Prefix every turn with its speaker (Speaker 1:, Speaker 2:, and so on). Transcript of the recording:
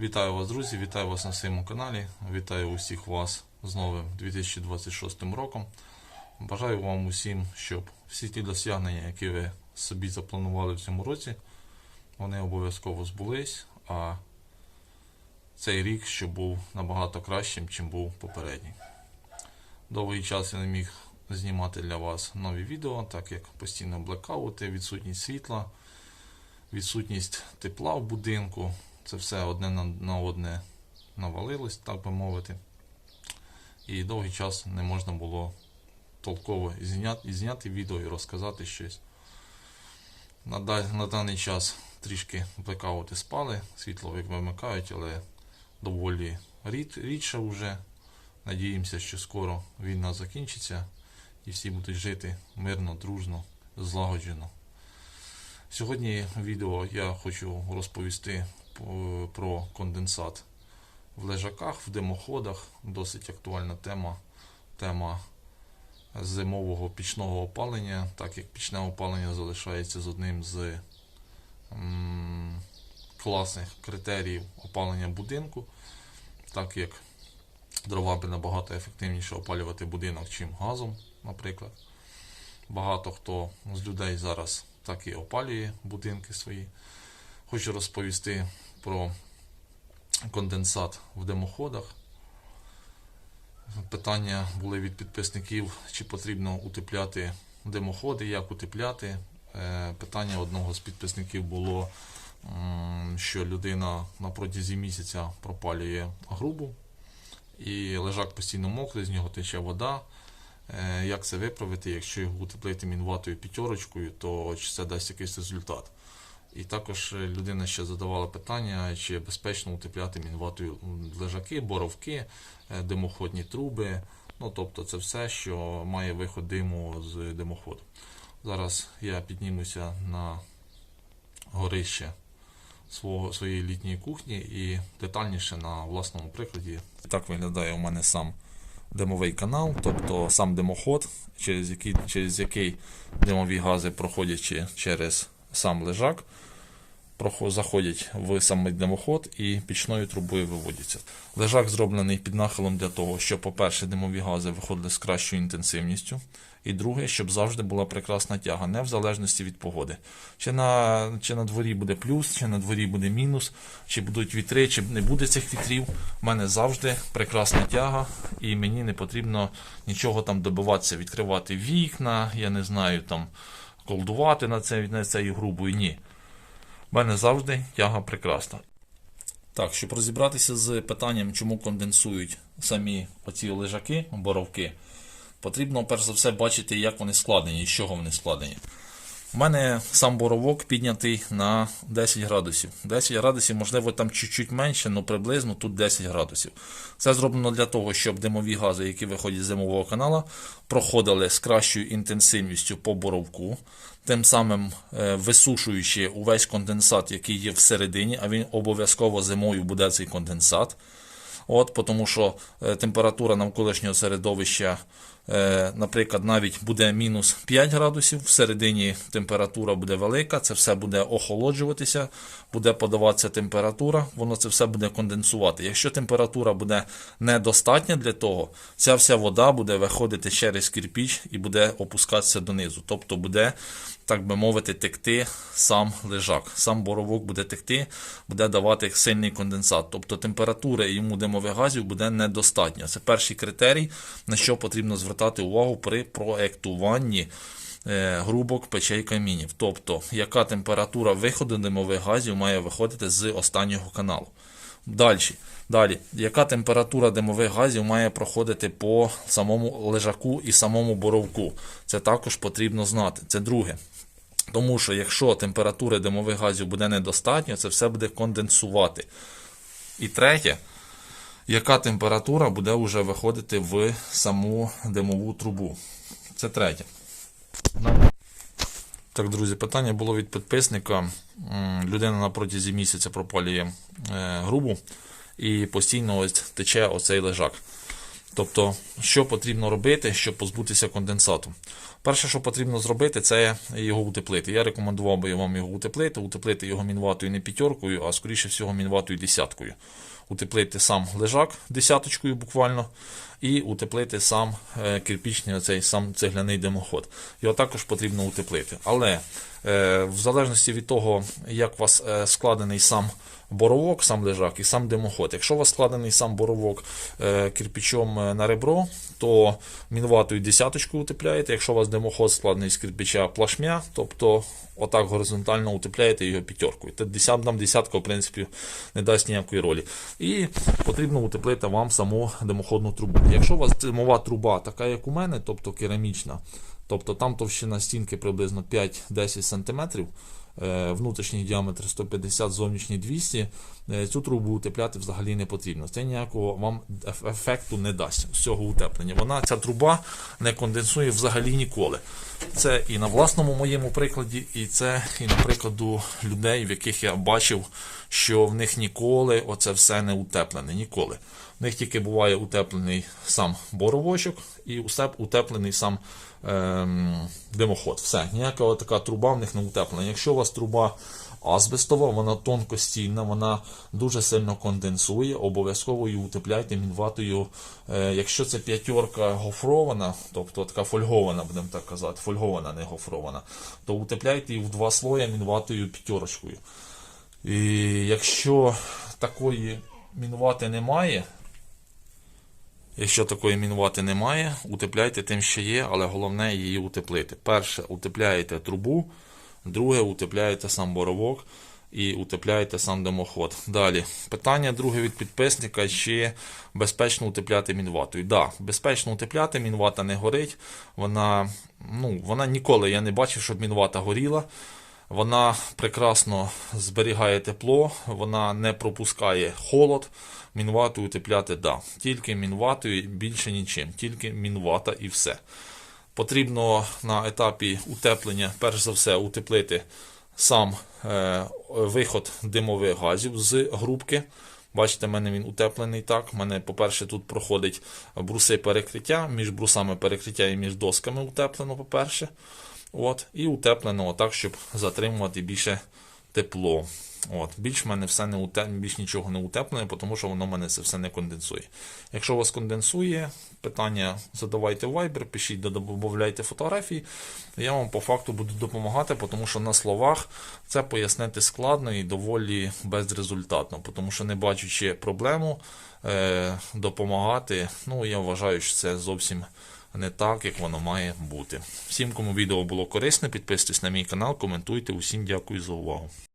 Speaker 1: Вітаю вас, друзі! Вітаю вас на своєму каналі. Вітаю усіх вас з новим 2026 роком. Бажаю вам усім, щоб всі ті досягнення, які ви собі запланували в цьому році, вони обов'язково збулись, а цей рік щоб був набагато кращим, чим був попередній. Довгий час я не міг знімати для вас нові відео, так як постійно блекаути, відсутність світла, відсутність тепла в будинку. Це все одне на, на одне навалилось, так би мовити. І довгий час не можна було толково зняти, зняти відео і розказати щось. На, на даний час трішки блекаути спали, світло ви- вимикають, але доволі рід, рідше вже. Надіємося, що скоро війна закінчиться і всі будуть жити мирно, дружно, злагоджено. Сьогодні відео я хочу розповісти по- про конденсат в лежаках, в димоходах. Досить актуальна тема. Тема зимового пічного опалення, так як пічне опалення залишається з одним з м, класних критеріїв опалення будинку, так як дрова набагато ефективніше опалювати будинок, чим газом, наприклад. Багато хто з людей зараз так і опалює будинки свої. Хочу розповісти про конденсат в димоходах. Питання були від підписників, чи потрібно утепляти димоходи, як утепляти. Е, Питання одного з підписників було, що людина на протязі місяця пропалює грубу, і лежак постійно мокрий, з нього тече вода. Е, Як це виправити, якщо його утеплити мінватою п'ятерочкою, то чи це дасть якийсь результат? І також е, людина ще задавала питання, чи безпечно утепляти мінватою лежаки, боровки, е, димоходні труби. Ну, тобто це все, що має виход диму з димоходу. Зараз я піднімуся на горище свого, своєї літньої кухні і детальніше на власному прикладі. Так виглядає у мене сам димовий канал, тобто сам димоход, через який, через який димові гази проходячи через сам лежак, заходять в самий димоход і пічною трубою виводяться. Лежак зроблений під нахилом для того, щоб, по-перше, димові гази виходили з кращою інтенсивністю. І друге, щоб завжди була прекрасна тяга, не в залежності від погоди. Чи на, чи на дворі буде плюс, чи на дворі буде мінус, чи будуть вітри, чи не буде цих вітрів. У мене завжди прекрасна тяга, і мені не потрібно нічого там добиватися, відкривати вікна, я не знаю, там колдувати на це, на цією грубою. Ні. У мене завжди тяга прекрасна. Так, щоб розібратися з питанням, чому конденсують самі оці лежаки, боровки, потрібно перш за все бачити, як вони складені і з чого вони складені. У мене сам боровок піднятий на 10 градусів. 10 градусів, можливо, там чуть-чуть менше, але приблизно тут 10 градусів. Це зроблено для того, щоб димові гази, які виходять з зимового канала, проходили з кращою інтенсивністю по боровку, тим самим е, висушуючи увесь конденсат, який є всередині, а він обов'язково зимою буде цей конденсат. От, тому що е, температура навколишнього середовища, наприклад, навіть буде мінус 5 градусів, всередині температура буде велика, це все буде охолоджуватися, буде подаватися температура, воно це все буде конденсувати. Якщо температура буде недостатня для того, ця вся вода буде виходити через кирпіч і буде опускатися донизу. Тобто буде, так би мовити, текти сам лежак. Сам боровок буде текти, буде давати сильний конденсат. Тобто температура йому димових газів буде недостатньо. Це перший критерій, на що потрібно звертати увагу при проектуванні е, грубок печей камінів. Тобто, яка температура виходу димових газів має виходити з останнього каналу. Далі, далі, яка температура димових газів має проходити по самому лежаку і самому боровку? Це також потрібно знати. Це друге. Тому що якщо температури димових газів буде недостатньо, це все буде конденсувати. І третє, яка температура буде вже виходити в саму димову трубу? Це третє. Так, друзі, питання було від підписника. Людина на протязі місяця пропалює е, грубу і постійно ось тече оцей лежак. Тобто, що потрібно робити, щоб позбутися конденсату? Перше, що потрібно зробити, це його утеплити. Я рекомендував би вам його утеплити, утеплити його мінватою не п'ятеркою, а скоріше всього мінватою десяткою. Утеплити сам лежак десяточкою буквально, і утеплити сам е, кирпічний оцей сам цегляний димоход. Його також потрібно утеплити. Але в залежності від того, як у вас е, складений сам боровок, сам лежак і сам димоход. Якщо у вас складений сам боровок е, кирпичом е, на ребро, то мінватою десяточкою утепляєте. Якщо у вас димоход складений з кирпича плашмя, тобто отак горизонтально утепляєте його п'ятеркою. Нам десятка, в принципі, не дасть ніякої ролі. І потрібно утеплити вам саму димоходну трубу. Якщо у вас димова труба така, як у мене, тобто керамічна, тобто там товщина стінки приблизно 5-10 см, е, внутрішній діаметр 150, зовнішній 200, е, цю трубу утепляти взагалі не потрібно. Це ніякого вам ефекту не дасть з цього утеплення. Вона, ця труба не конденсує взагалі ніколи. Це і на власному моєму прикладі, і це і на прикладу людей, в яких я бачив, що в них ніколи оце все не утеплене. Ніколи. В них тільки буває утеплений сам боровочок і утеплений сам ем, димоход. Все, ніяка така труба в них не утеплена. Якщо у вас труба азбестова, вона тонкостійна, вона дуже сильно конденсує, обов'язково її утепляйте мінватою. Е, якщо це п'ятерка гофрована, тобто така фольгована, будемо так казати, фольгована, не гофрована, то утепляйте її в два слоя мінватою п'ятерочкою. І якщо такої мінвати немає, Якщо такої мінвати немає, утепляйте тим, що є, але головне її утеплити. Перше, утепляєте трубу, друге, утепляєте сам боровок і утепляєте сам димоход. Далі, питання друге від підписника, чи безпечно утепляти мінватою. Так, да, безпечно утепляти, мінвата не горить. Вона, ну, вона ніколи я не бачив, щоб мінвата горіла. Вона прекрасно зберігає тепло, вона не пропускає холод. Мінватою утепляти да. Тільки мінватою більше нічим, тільки мінвата і все. Потрібно на етапі утеплення, перш за все, утеплити сам е, виход димових газів з грубки. Бачите, в мене він утеплений так. У мене, по-перше, тут проходить бруси перекриття, між брусами перекриття і між досками утеплено, по-перше. От, і утеплено так, щоб затримувати більше тепло. От, Більш мене все не уте... більш нічого не утеплене, тому що воно мене це все не конденсує. Якщо у вас конденсує, питання задавайте в Viber, пишіть, додавайте фотографії. Я вам по факту буду допомагати, тому що на словах це пояснити складно і доволі безрезультатно, тому що не бачучи проблему, е, допомагати, ну я вважаю, що це зовсім не так, як воно має бути. Всім, кому відео було корисне, підписуйтесь на мій канал, коментуйте. Усім дякую за увагу.